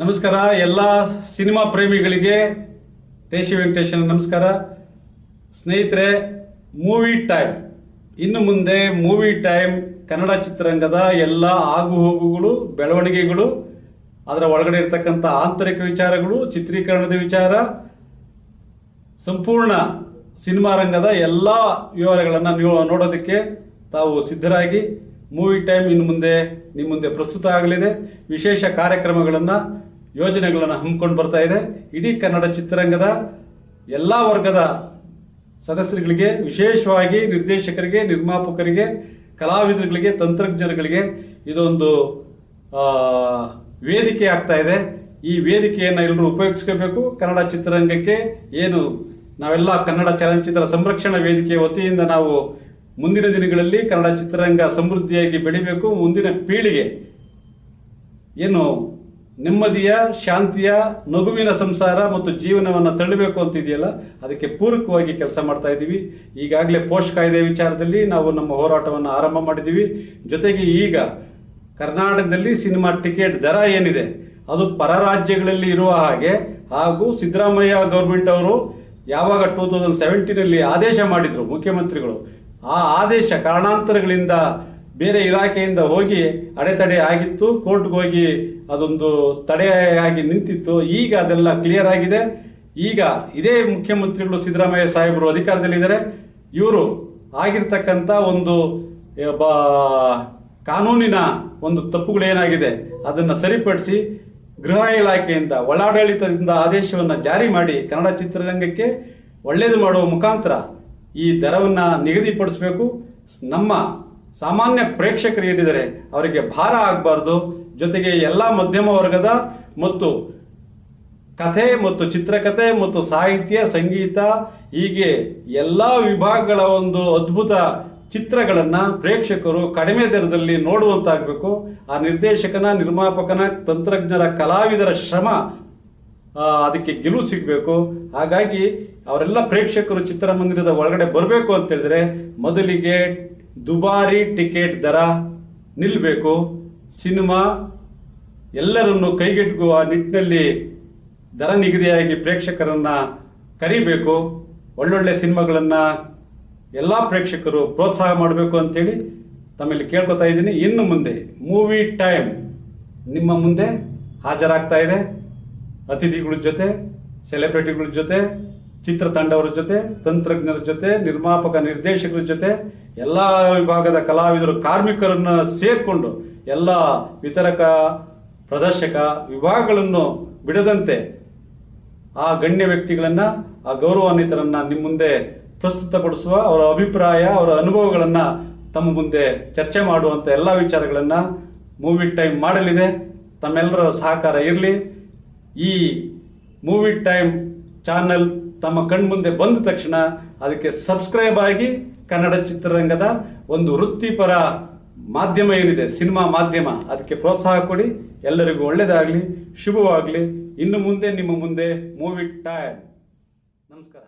ನಮಸ್ಕಾರ. ಎಲ್ಲ ಸಿನಿಮಾ ಪ್ರೇಮಿಗಳಿಗೆ ಟೇಶಿ ವೆಂಕಟೇಶನ ನಮಸ್ಕಾರ. ಸ್ನೇಹಿತರೆ, ಮೂವಿ ಟೈಮ್. ಇನ್ನು ಮುಂದೆ ಮೂವಿ ಟೈಮ್ ಕನ್ನಡ ಚಿತ್ರರಂಗದ ಎಲ್ಲ ಆಗು ಹೋಗುಗಳು, ಬೆಳವಣಿಗೆಗಳು, ಅದರ ಒಳಗಡೆ ಇರತಕ್ಕಂಥ ಆಂತರಿಕ ವಿಚಾರಗಳು, ಚಿತ್ರೀಕರಣದ ವಿಚಾರ, ಸಂಪೂರ್ಣ ಸಿನಿಮಾ ರಂಗದ ಎಲ್ಲ ವಿವರಗಳನ್ನು ನೀವು ನೋಡೋದಕ್ಕೆ ತಾವು ಸಿದ್ಧರಾಗಿ ಮೂವಿ ಟೈಮ್ ಇನ್ನು ಮುಂದೆ ನಿಮ್ಮ ಮುಂದೆ ಪ್ರಸ್ತುತ ಆಗಲಿದೆ. ವಿಶೇಷ ಕಾರ್ಯಕ್ರಮಗಳನ್ನು, ಯೋಜನೆಗಳನ್ನು ಹಮ್ಮಿಕೊಂಡು ಬರ್ತಾ ಇದೆ. ಇಡೀ ಕನ್ನಡ ಚಿತ್ರರಂಗದ ಎಲ್ಲ ವರ್ಗದ ಸದಸ್ಯರುಗಳಿಗೆ, ವಿಶೇಷವಾಗಿ ನಿರ್ದೇಶಕರಿಗೆ, ನಿರ್ಮಾಪಕರಿಗೆ, ಕಲಾವಿದರುಗಳಿಗೆ, ತಂತ್ರಜ್ಞರುಗಳಿಗೆ ಇದೊಂದು ವೇದಿಕೆ ಆಗ್ತಾ ಇದೆ. ಈ ವೇದಿಕೆಯನ್ನು ಎಲ್ಲರೂ ಉಪಯೋಗಿಸ್ಕೋಬೇಕು. ಕನ್ನಡ ಚಿತ್ರರಂಗಕ್ಕೆ ಏನು ನಾವೆಲ್ಲ ಕನ್ನಡ ಚಲನಚಿತ್ರ ಸಂರಕ್ಷಣಾ ವೇದಿಕೆಯ ವತಿಯಿಂದ ನಾವು ಮುಂದಿನ ದಿನಗಳಲ್ಲಿ ಕನ್ನಡ ಚಿತ್ರರಂಗ ಸಮೃದ್ಧಿಯಾಗಿ ಬೆಳಿಬೇಕು. ಮುಂದಿನ ಪೀಳಿಗೆ ಏನು ನೆಮ್ಮದಿಯ, ಶಾಂತಿಯ, ನಗುವಿನ ಸಂಸಾರ ಮತ್ತು ಜೀವನವನ್ನು ತಳ್ಳಬೇಕು ಅಂತಿದೆಯಲ್ಲ, ಅದಕ್ಕೆ ಪೂರಕವಾಗಿ ಕೆಲಸ ಮಾಡ್ತಾ ಇದ್ದೀವಿ. ಈಗಾಗಲೇ ಪೋಷ್ ಕಾಯ್ದೆ ವಿಚಾರದಲ್ಲಿ ನಾವು ನಮ್ಮ ಹೋರಾಟವನ್ನು ಆರಂಭ ಮಾಡಿದ್ದೀವಿ. ಜೊತೆಗೆ ಈಗ ಕರ್ನಾಟಕದಲ್ಲಿ ಸಿನಿಮಾ ಟಿಕೆಟ್ ದರ ಏನಿದೆ, ಅದು ಪರ ರಾಜ್ಯಗಳಲ್ಲಿ ಇರುವ ಹಾಗೆ, ಹಾಗೂ ಸಿದ್ದರಾಮಯ್ಯ ಗೌರ್ಮೆಂಟ್ ಅವರು ಯಾವಾಗ ಟೂ ತೌಸಂಡ್ ಸೆವೆಂಟೀನಲ್ಲಿ ಆದೇಶ ಮಾಡಿದರು ಮುಖ್ಯಮಂತ್ರಿಗಳು ಆ ಆದೇಶ ಕಾರಣಾಂತರಗಳಿಂದ ಬೇರೆ ಇಲಾಖೆಯಿಂದ ಹೋಗಿ ಅಡೆತಡೆ ಆಗಿತ್ತು, ಕೋರ್ಟ್ಗೆ ಹೋಗಿ ಅದೊಂದು ತಡೆಯಾಗಿ ನಿಂತಿತ್ತು. ಈಗ ಅದೆಲ್ಲ ಕ್ಲಿಯರ್ ಆಗಿದೆ. ಈಗ ಇದೇ ಮುಖ್ಯಮಂತ್ರಿಗಳು ಸಿದ್ದರಾಮಯ್ಯ ಸಾಹೇಬರು ಅಧಿಕಾರದಲ್ಲಿದ್ದಾರೆ. ಇವರು ಆಗಿರ್ತಕ್ಕಂಥ ಒಂದು ಬ, ಕಾನೂನಿನ ಒಂದು ತಪ್ಪುಗಳೇನಾಗಿದೆ ಅದನ್ನು ಸರಿಪಡಿಸಿ ಗೃಹ ಇಲಾಖೆಯಿಂದ, ಒಳಾಡಳಿತದಿಂದ ಆದೇಶವನ್ನು ಜಾರಿ ಮಾಡಿ ಕನ್ನಡ ಚಿತ್ರರಂಗಕ್ಕೆ ಒಳ್ಳೆಯದು ಮಾಡುವ ಮುಖಾಂತರ ಈ ದರವನ್ನು ನಿಗದಿಪಡಿಸಬೇಕು. ನಮ್ಮ ಸಾಮಾನ್ಯ ಪ್ರೇಕ್ಷಕರು ಏನಿದ್ದಾರೆ ಅವರಿಗೆ ಭಾರ ಆಗಬಾರ್ದು. ಜೊತೆಗೆ ಎಲ್ಲ ಮಧ್ಯಮ ವರ್ಗದ ಮತ್ತು ಕಥೆ ಮತ್ತು ಚಿತ್ರಕಥೆ ಮತ್ತು ಸಾಹಿತ್ಯ, ಸಂಗೀತ, ಹೀಗೆ ಎಲ್ಲ ವಿಭಾಗಗಳ ಒಂದು ಅದ್ಭುತ ಚಿತ್ರಗಳನ್ನು ಪ್ರೇಕ್ಷಕರು ಕಡಿಮೆ ದರದಲ್ಲಿ ನೋಡುವಂತಾಗಬೇಕು. ಆ ನಿರ್ದೇಶಕನ, ನಿರ್ಮಾಪಕನ, ತಂತ್ರಜ್ಞರ, ಕಲಾವಿದರ ಶ್ರಮ ಅದಕ್ಕೆ ಗೆಲುವು ಸಿಗಬೇಕು. ಹಾಗಾಗಿ ಅವರೆಲ್ಲ ಪ್ರೇಕ್ಷಕರು ಚಿತ್ರಮಂದಿರದ ಒಳಗಡೆ ಬರಬೇಕು ಅಂತ ಹೇಳಿದ್ರೆ ಮೊದಲಿಗೆ ದುಬಾರಿ ಟಿಕೆಟ್ ದರ ನಿಲ್ಲಬೇಕು ಸಿನಿಮಾ ಎಲ್ಲರನ್ನು ಕೈಗೆಟುಕುವ ನಿಟ್ಟಿನಲ್ಲಿ ದರ ನಿಗದಿಯಾಗಿ ಪ್ರೇಕ್ಷಕರನ್ನು ಕರಿಬೇಕು. ಒಳ್ಳೊಳ್ಳೆ ಸಿನಿಮಾಗಳನ್ನು ಎಲ್ಲ ಪ್ರೇಕ್ಷಕರು ಪ್ರೋತ್ಸಾಹ ಮಾಡಬೇಕು ಅಂತೇಳಿ ತಮ್ಮಲ್ಲಿ ಕೇಳ್ಕೊತಾ ಇದ್ದೀನಿ. ಇನ್ನು ಮುಂದೆ ಮೂವಿ ಟೈಮ್ ನಿಮ್ಮ ಮುಂದೆ ಹಾಜರಾಗ್ತಾ ಇದೆ. ಅತಿಥಿಗಳ ಜೊತೆ ಸೆಲೆಬ್ರಿಟಿಗಳ ಜೊತೆ, ಚಿತ್ರತಂಡವರ ಜೊತೆ, ತಂತ್ರಜ್ಞರ ಜೊತೆ, ನಿರ್ಮಾಪಕ ನಿರ್ದೇಶಕರ ಜೊತೆ, ಎಲ್ಲ ವಿಭಾಗದ ಕಲಾವಿದರು, ಕಾರ್ಮಿಕರನ್ನು ಸೇರಿಕೊಂಡು ಎಲ್ಲ ವಿತರಕ, ಪ್ರದರ್ಶಕ ವಿಭಾಗಗಳನ್ನು ಬಿಡದಂತೆ ಆ ಗಣ್ಯ ವ್ಯಕ್ತಿಗಳನ್ನು, ಆ ಗೌರವಾನ್ವಿತರನ್ನು ನಿಮ್ಮ ಮುಂದೆ ಪ್ರಸ್ತುತಪಡಿಸುವ ಅವರ ಅಭಿಪ್ರಾಯ, ಅವರ ಅನುಭವಗಳನ್ನು ತಮ್ಮ ಮುಂದೆ ಚರ್ಚೆ ಮಾಡುವಂಥ ಎಲ್ಲ ವಿಚಾರಗಳನ್ನು ಮೂವಿ ಟೈಮ್ ಮಾಡಲಿದೆ. ತಮ್ಮೆಲ್ಲರ ಸಹಕಾರ ಇರಲಿ. ಈ ಮೂವಿ ಟೈಮ್ ಚಾನಲ್ ತಮ್ಮ ಕಣ್ಮುಂದೆ ಬಂದ ತಕ್ಷಣ ಅದಕ್ಕೆ ಸಬ್ಸ್ಕ್ರೈಬ್ ಆಗಿ ಕನ್ನಡ ಚಿತ್ರರಂಗದ ಒಂದು ವೃತ್ತಿಪರ ಮಾಧ್ಯಮ ಏನಿದೆ, ಸಿನಿಮಾ ಮಾಧ್ಯಮ, ಅದಕ್ಕೆ ಪ್ರೋತ್ಸಾಹ ಕೊಡಿ. ಎಲ್ಲರಿಗೂ ಒಳ್ಳೆಯದಾಗಲಿ ಶುಭವಾಗಲಿ. ಇನ್ನು ಮುಂದೆ, ನಿಮ್ಮ ಮುಂದೆ ಮೂವಿ ಟೈಮ್ ನಮಸ್ಕಾರ.